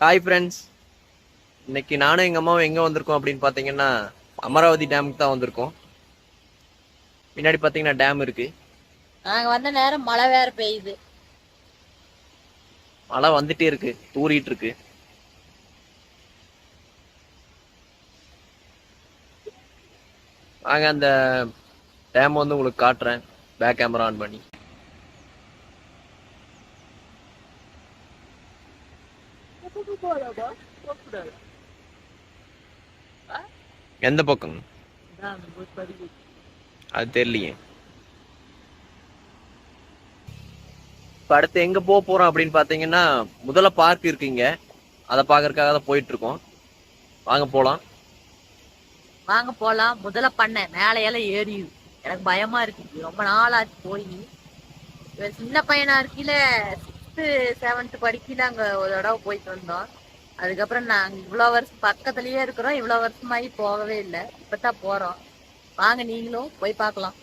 Hi friends இன்னைக்கு நானும் எங்கள் அம்மாவும் எங்கே வந்திருக்கோம் அப்படின்னு பார்த்தீங்கன்னா அமராவதி டேமுக்கு தான் வந்திருக்கோம். பின்னாடி பார்த்தீங்கன்னா டேம் இருக்கு. நாங்க வந்த நேரம் மழை வேற பெய்யுது. மழை வந்துட்டே இருக்கு தூறிட்டு இருக்கு. வாங்க அந்த டேம் வந்து உங்களுக்கு காட்டுறேன். பேக் கேமரா ஆன் பண்ணி. எந்த பக்கம்? அது தெரியலையே. இப்ப அடுத்து எங்க போக போறோம் அப்படின்னு பாத்தீங்கன்னா முதல்ல பார்க் இருக்குங்க. அதை பாக்குறதுக்காக தான் போயிட்டு இருக்கோம். வாங்க போலாம். வாங்க போலாம். முதல்ல பண்ணேன் மேலையெல்லாம் ஏறி ஏறியுது எனக்கு பயமா இருக்கு. ரொம்ப நாள் ஆச்சு போய் சின்ன பையனா இருக்கையில சிக்ஸ்த்து செவன்த் படிக்கையில அங்க ஒரு தடவை போயிட்டு வந்தோம். அதுக்கப்புறம் நாங்க இவ்வளவு வருஷம் பக்கத்துலயே இருக்கிறோம் இவ்வளவு வருஷமாயி போகவே இல்லை. இப்பதான் போறோம். வாங்க நீங்களும் போய் பார்க்கலாம்.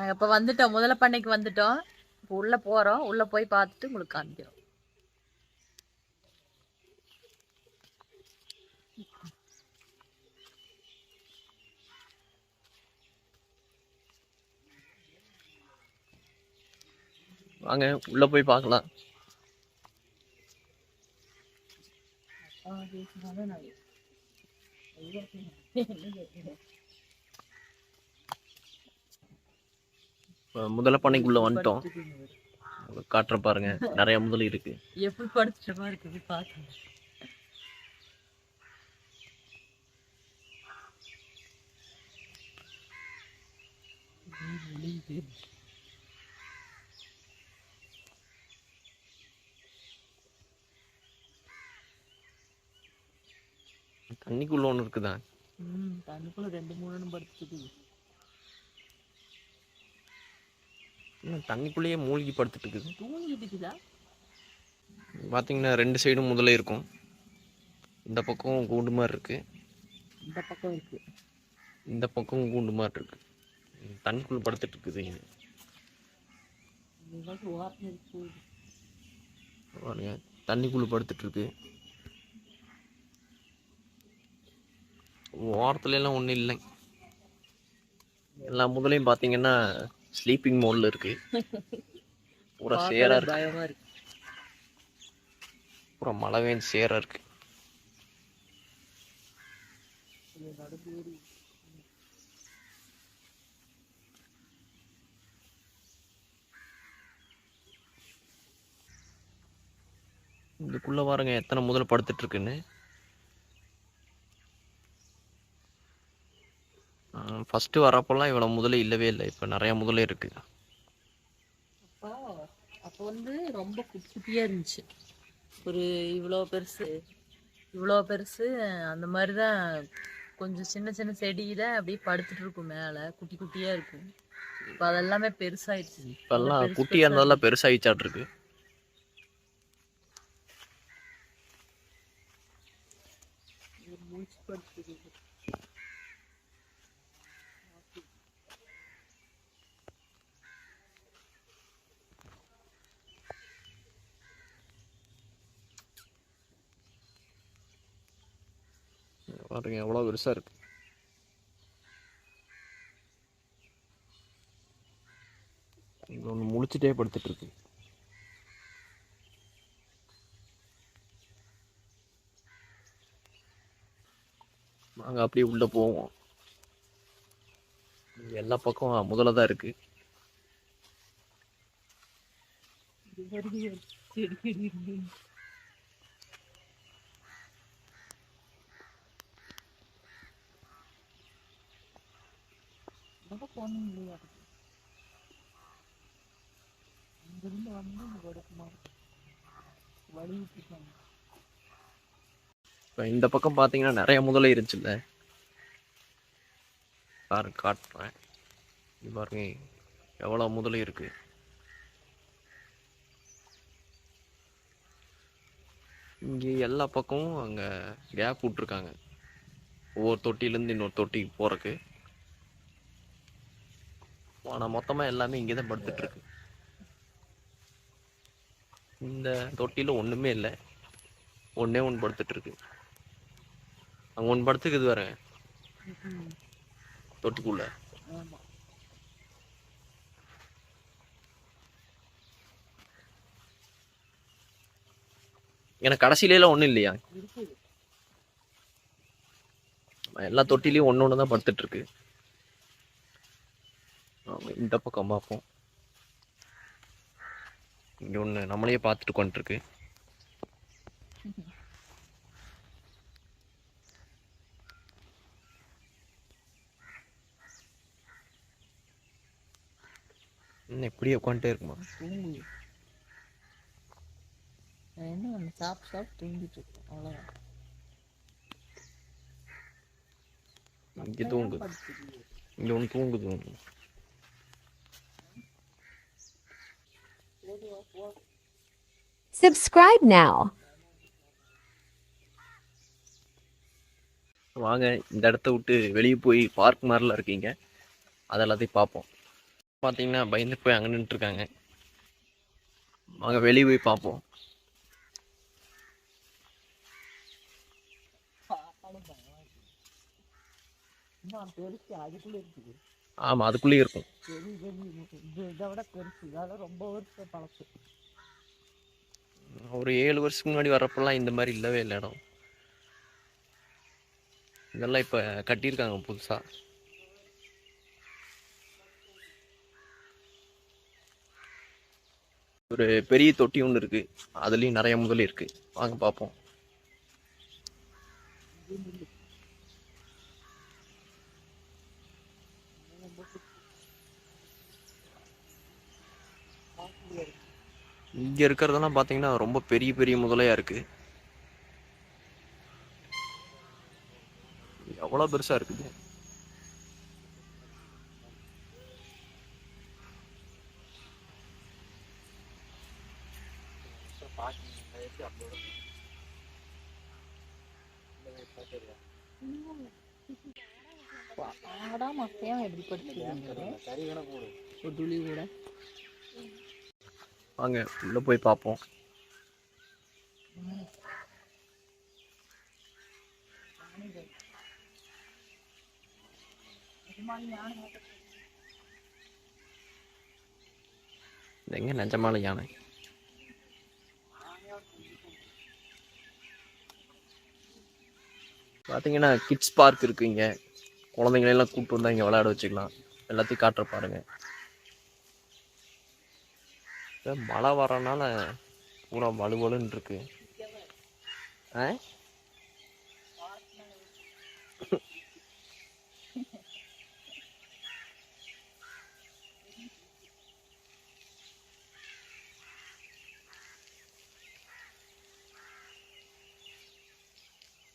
நாங்க இப்ப வந்துட்டோம். முதல்ல பண்ணைக்கு வந்துட்டோம். இப்ப உள்ள போறோம். உள்ள போய் பார்த்துட்டு உங்களுக்கு காமிக்கிறோம். வாங்க உள்ள போய் பார்க்கலாம். இப்ப முதல்ல பண்ணைக்குள்ள வந்துட்டோம். காட்டுறேன் பாருங்க. நிறைய முதல் இருக்கு. எப்படி படுத்துட்ட மாதிரி இருக்குது பார்த்து தண்ணிக்குள்ள ஒண்ணு இருக்குதா? ம் தண்ணிக்குள்ள ரெண்டு மூணு படுத்துட்டு இன்னும் தண்ணிக்குள்ளேயே மூழ்கி படுத்துட்டு இருக்குது தூங்கிட்டு இருக்குதா பாத்தீங்கன்னா ரெண்டு சைடும் முதல்ல இருக்கும். இந்த பக்கம் கூண்டு மாதிரி இருக்கு. இந்த பக்கம் இருக்கு. இந்த பக்கம் கூண்டு மாதிரி இருக்கு. தண்ணிக்குள்ள படுத்துட்டு இருக்குது இது. பாருங்க தண்ணிக்குள்ள படுத்துட்டு இருக்கு ஓரத்துல எல்லாம் ஒண்ணும் இல்லை. எல்லா முதலையும் பாத்தீங்கன்னா ஸ்லீப்பிங் மோட்ல இருக்கு. பூரா சேரா இருக்கு. பயமா இருக்கு. பூரா மழை வேன் சேரா இருக்கு. இதுக்குள்ள பாருங்க எத்தனை முதல்ல படுத்துட்டு இருக்குன்னு. ஃபர்ஸ்ட் வரப்போலாம் இவ்வளவு முதலே இல்லவே இல்லை. இப்ப நிறைய முதலே இருக்கு. அப்போ அப்போ வந்து ரொம்ப குட்டி குட்டியா இருந்துச்சு. ஒரு இவ்வளோ பெருசு இவ்வளோ பெருசு அந்த மாதிரி தான் கொஞ்சம் சின்ன சின்ன செடியில அப்படியே படுத்துட்டு இருக்கும் மேலே. குட்டி குட்டியா இருக்கும். இப்போ அதெல்லாமே பெருசாயிடுச்சு. இப்பெல்லாம் குட்டியா இருந்தாலும் பெருசாகிச்சாட்டு இருக்கு. பாருங்க எவ்வளோ பெருசாக இருக்கு. இங்கே ஒன்று முழிச்சிட்டே படுத்துட்டு இருக்கு நாங்கள் அப்படியே உள்ளே போவோம். எல்லா பக்கம் முதல்ல தான் இருக்கு. செடி. இருக்கு ரொம்ப இல்லையா? அங்கிருந்து வந்து இங்க கொடுக்குமா வழி விட்டுருக்காங்க இந்த பக்கம் பார்த்தீங்கன்னா நிறைய முதலை இருந்துச்சுல்ல? பாருங்க காட்டுறேன். இது பாருங்க எவ்வளோ முதலை இருக்கு? இங்கே எல்லா பக்கமும் அங்கே கேப் விட்ருக்காங்க ஒவ்வொரு தொட்டிலேருந்து இன்னொரு தொட்டிக்கு போகிறக்கு ஆனால் மொத்தமாக எல்லாமே இங்கே தான் படுத்துட்டு இருக்கு இந்த தொட்டியில் ஒன்றுமே இல்லை. ஒன்றே ஒன்று படுத்துட்டு இருக்கு அங்கே ஒன்று படுத்துக்குது வேற. தொட்டிக்குள்ள. எனக்கு கடைசியில ஒன்றும் இல்லையா? எல்லா தொட்டிலையும் ஒன்று ஒன்று தான் படுத்துட்டு இருக்கு இந்த பக்கம் பார்ப்போம். இங்க ஒன்று நம்மளையே பார்த்துட்டு கொண்டிருக்கு இன்னும் இப்படியே உட்காந்துட்டே இருக்குமா? தூங்குது நான் என்ன ஒன்று சாப்பிட்டு சாப்பிட்டு தூங்கிட்டு இருக்கேன் அவ்வளோதான் இங்கே தூங்குது இங்கே ஒன்று தூங்குது Subscribe now. வாங்க இந்த இடத்த விட்டு வெளியே போய் பார்க் மாதிரிலாம் இருக்கீங்க. அது எல்லாத்தையும் பார்ப்போம். பார்த்தீங்கன்னா பயந்து போய் அங்கே நின்றுருக்காங்க வாங்க வெளியே போய் பார்ப்போம். இன்னும் பெருசு அதுக்குள்ளே இருக்குது. ஆமாம் அதுக்குள்ளேயே இருக்கும். இதை விட பெருசு இதெல்லாம் ரொம்ப வருஷம் பழசு ஒரு ஏழு வருஷத்துக்கு முன்னாடி வரப்பெல்லாம் இந்த மாதிரி இல்லவே இல்லை இடம். இதெல்லாம் இப்போ கட்டியிருக்காங்க புதுசாக ஒரு பெரிய தொட்டி ஒன்று இருக்குது அதுலேயும் நிறைய முதல் இருக்குது வாங்க பார்ப்போம். இங்க இருக்கிறதெல்லாம் பாத்தீங்கன்னா ரொம்ப பெரிய பெரிய முதலையா இருக்கு. எவ்வளவு பெருசா இருக்குது ஆடாம அசையாம எப்படி ஒரு துளி கூட. வாங்க உள்ளே போய் பார்ப்போம் எங்க நிஜமான யானை? பார்த்தீங்கன்னா கிட்ஸ் பார்க் இருக்கு குழந்தைங்களெல்லாம் எல்லாம் கூப்பிட்டு வந்தா இங்கே விளையாட வச்சுக்கலாம். எல்லாத்தையும் காட்டுற பாருங்க. மழை வரனால பூரா வலுவலுன்னு இருக்கு. ஆ?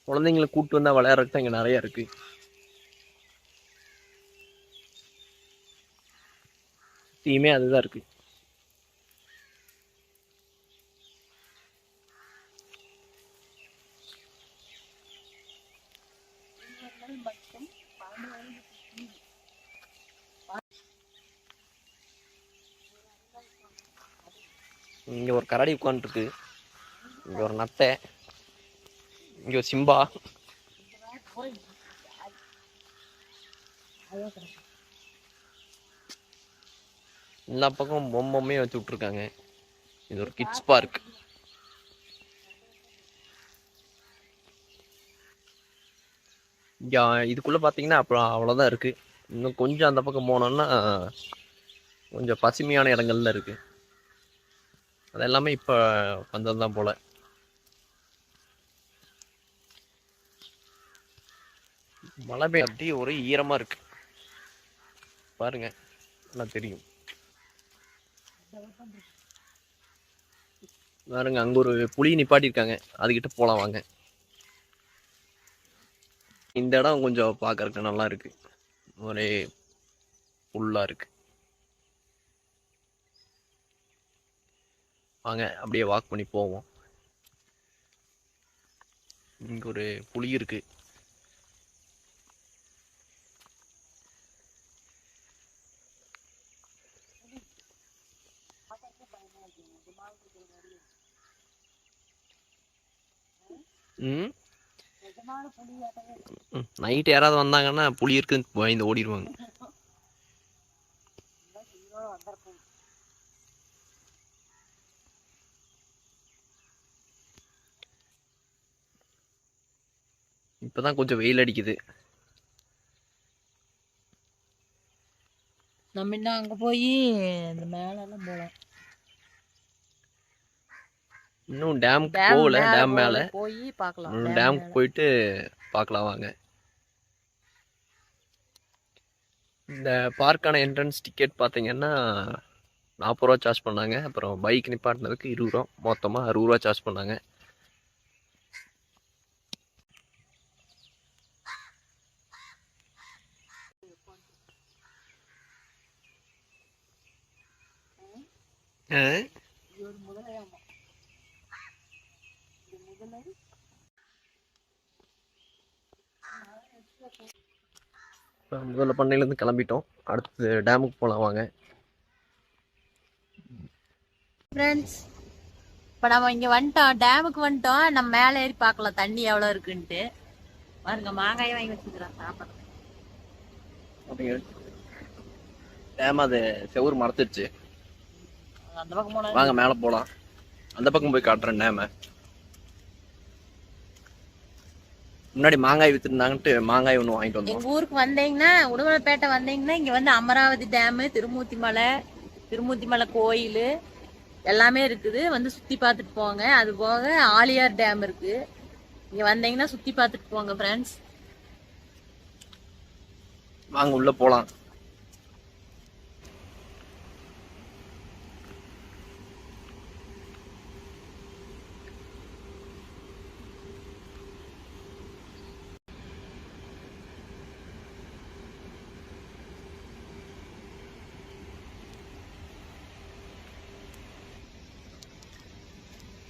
குழந்தைங்களை கூப்பிட்டு வந்தா விளையாடுறதுக்கு இங்கே இங்க நிறைய இருக்கு. தீமே அதுதான் இருக்கு. இங்கே ஒரு கரடி உட்காந்துருக்கு இங்கே ஒரு நத்தை. இங்கே ஒரு சிம்பா. எல்லா பக்கம் பொம்மே வச்சு விட்ருக்காங்க இது ஒரு கிட்ஸ் பார்க் இதுக்குள்ளே பார்த்தீங்கன்னா அப்புறம் அவ்வளோதான் இருக்குது இன்னும் கொஞ்சம் அந்த பக்கம் போனோம்னா கொஞ்சம் பசுமையான இடங்கள்ல இருக்குது அது எல்லாமே இப்ப வந்ததுதான் போல. மழை பெய்ய அப்படியே ஒரே ஈரமா இருக்கு. பாருங்க நல்லா தெரியும். பாருங்க அங்க ஒரு புலி நிப்பாட்டி இருக்காங்க. அதுகிட்ட போலாம் வாங்க. இந்த இடம் கொஞ்சம் பார்க்கறதுக்கு நல்லா இருக்கு. ஒரே ஃபுல்லாக இருக்கு. வாங்க அப்படியே வாக் பண்ணி போவோம். இங்கே ஒரு புளி இருக்கு. ம்? நைட் யாராவது வந்தாங்கன்னா புளி இருக்குன்னு பயந்து ஓடிடுவாங்க. இப்பதான் கொஞ்சம் வெயில் அடிக்குது. நம்ம இன்னும் அங்க போய் இந்த மேல எல்லாம் போலாம் இன்னும் டேம் போகல டேம் மேல போய் பார்க்கலாம் இன்னும் டேம் டேமுக்கு. போயிட்டு பார்க்கலாம் வாங்க. இந்த பார்க்கான என்ட்ரன்ஸ் டிக்கெட் பார்த்தீங்கன்னா நாற்பது ரூபா சார்ஜ் பண்ணாங்க. அப்புறம் பைக் நிப்பாட்டினதுக்கு இருபது ரூபா. மொத்தமாக அறுபது ரூபா சார்ஜ் பண்ணாங்க. முதல்ல பண்ணையிலேருந்து கிளம்பிட்டோம். அடுத்து டேமுக்கு போகலாம் வாங்க. ஃப்ரெண்ட்ஸ் இப்போ நம்ம இங்க வந்துட்டோம். டேமுக்கு வந்துட்டோம். நம்ம மேலே ஏறி பார்க்கலாம். தண்ணி எவ்வளோ இருக்குன்ட்டு. பாருங்க மாங்காய் வாங்கி வச்சுக்கிறோம். சாப்பிட்றேன் டேம் அது பக்கம் போனா வாங்க மேலே போகலாம் அந்த பக்கம் போய் காட்டுறேன் டேமை முன்னாடி மாங்காய் வித்துருந்தாங்கன்ட்டு மாங்காய் ஒன்று வாங்கிட்டு வந்தோம். எங்க ஊருக்கு வந்தீங்கன்னா உடுமலைப்பேட்டை வந்தீங்கன்னா இங்க வந்து அமராவதி டேமு திருமூர்த்தி மலை திருமூர்த்தி மலை கோயில் எல்லாமே இருக்குது. வந்து சுத்தி பார்த்துட்டு போங்க. அது போக ஆலியார் டேம் இருக்கு. இங்க வந்தீங்கன்னா சுத்தி பார்த்துட்டு போங்க ஃப்ரெண்ட்ஸ் வாங்க உள்ள போகலாம்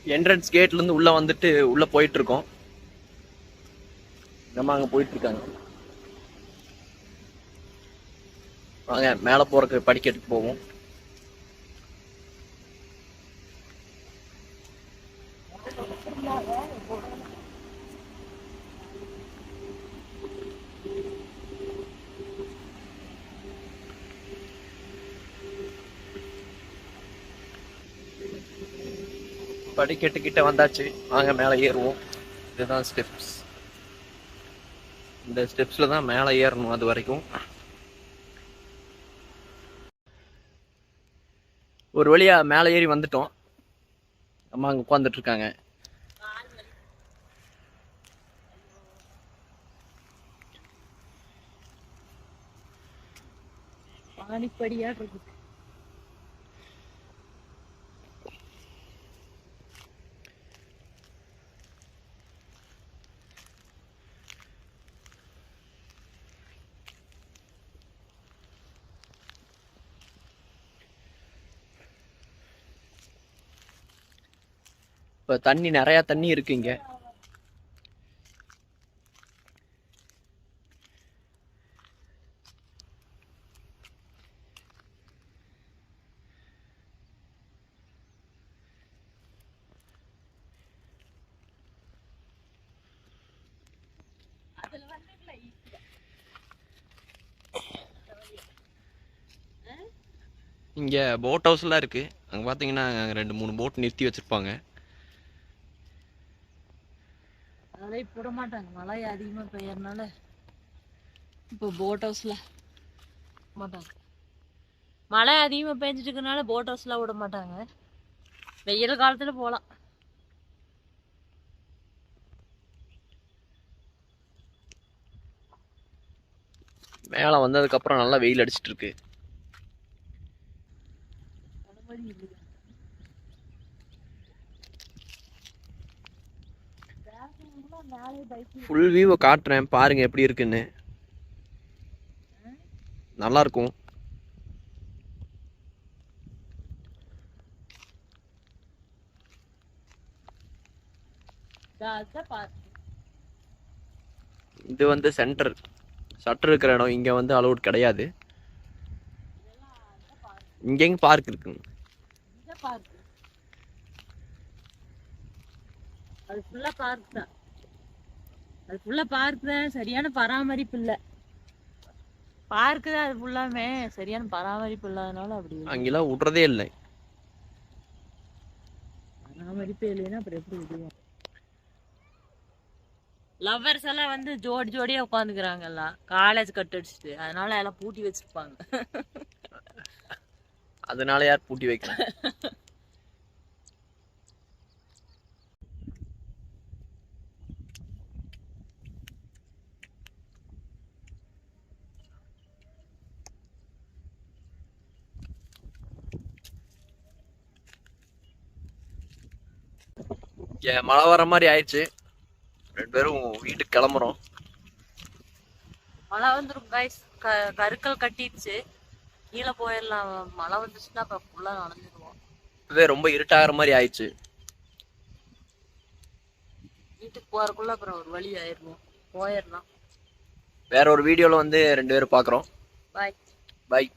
என்ட்ரன்ஸ் கேட்ல இருந்து உள்ள வந்துட்டு உள்ள போயிட்டு இருக்கோம் நம்ம அங்க போயிட்டு இருக்காங்க வாங்க மேல போறதுக்கு படிக்கட்டுக்கு போவோம். படிக்கட்டு கிட்ட வந்தாச்சு. வாங்க மேலே ஏறுவோம். இதுதான் ஸ்டெப்ஸ் இந்த ஸ்டெப்ஸில் தான் மேலே ஏறணும் அது வரைக்கும். ஒரு வழியாக மேலே ஏறி வந்துட்டோம். அம்மா அங்கே உட்காந்துட்ருக்காங்க பானிப்படியாக இருக்குது. இப்போ தண்ணி நிறையா தண்ணி இருக்கு இங்கே. இங்கே போட் ஹவுஸ்லாம் இருக்குது அங்கே பார்த்தீங்கன்னா ரெண்டு மூணு போட் நிறுத்தி வச்சுருப்பாங்க. இப்ப விட மாட்டாங்க மழை அதிகமா பெய்யறதுனால இப்போ போட் ஹவுஸ்ல மாட்டாங்க மழை அதிகமா பெஞ்சிட்டு இருக்கனால போட் ஹவுஸ்ல விட மாட்டாங்க வெயில் காலத்துல போலாம். மேலே வந்ததுக்கு அப்புறம் நல்லா வெயில் அடிச்சிட்டு இருக்கு அனுமதி இல்லையா மேலே பைக் ஃபுல் வியூவை காட்டுறேன். பாருங்க எப்படி இருக்குன்னு. நல்லா இருக்கும் இது வந்து சென்டர் சட்டர் இருக்கிற இடம் இங்கே வந்து அலௌட் கிடையாது. இங்கேயும் பார்க் இருக்குங்க பார்க் அது பார்க் தான். அது ஃபுல்லா பார்க் தான் சரியான பராமரிப்பு இல்ல. பார்க் தான் அது ஃபுல்லாமே சரியான பராமரிப்பு இல்லாதனால அப்படி. அங்கெல்லாம் விட்றதே இல்லை. பராமரிப்பே இல்லைன்னா அப்புறம் எப்படி விடுவோம் லவ்வர்ஸ் எல்லாம் வந்து ஜோடி ஜோடியா உட்காந்துக்கிறாங்க எல்லாம் காலேஜ் கட் அடிச்சுட்டு. அதனால எல்லாம் பூட்டி வச்சிருப்பாங்க. அதனால யார் பூட்டி வைக்கிறேன் மழை வர மாதிரி ஆயிடுச்சு. ரெண்டு பேரும் வீட்டுக்கு கிளம்புறோம். மழை வந்துரும் காய்ஸ் கருக்கள் கட்டிடுச்சு. கீழே போயிடலாம். மழை வந்துச்சுன்னா அப்புறம் ஃபுல்லா நனைஞ்சிருவோம். இப்பவே ரொம்ப இருட்டாகிற மாதிரி ஆயிடுச்சு. வீட்டுக்கு போறதுக்குள்ள அப்புறம் ஒரு வழி ஆயிடணும் போயிடலாம். வேற ஒரு வீடியோல வந்து ரெண்டு பேரும் பார்க்குறோம் பாய் பை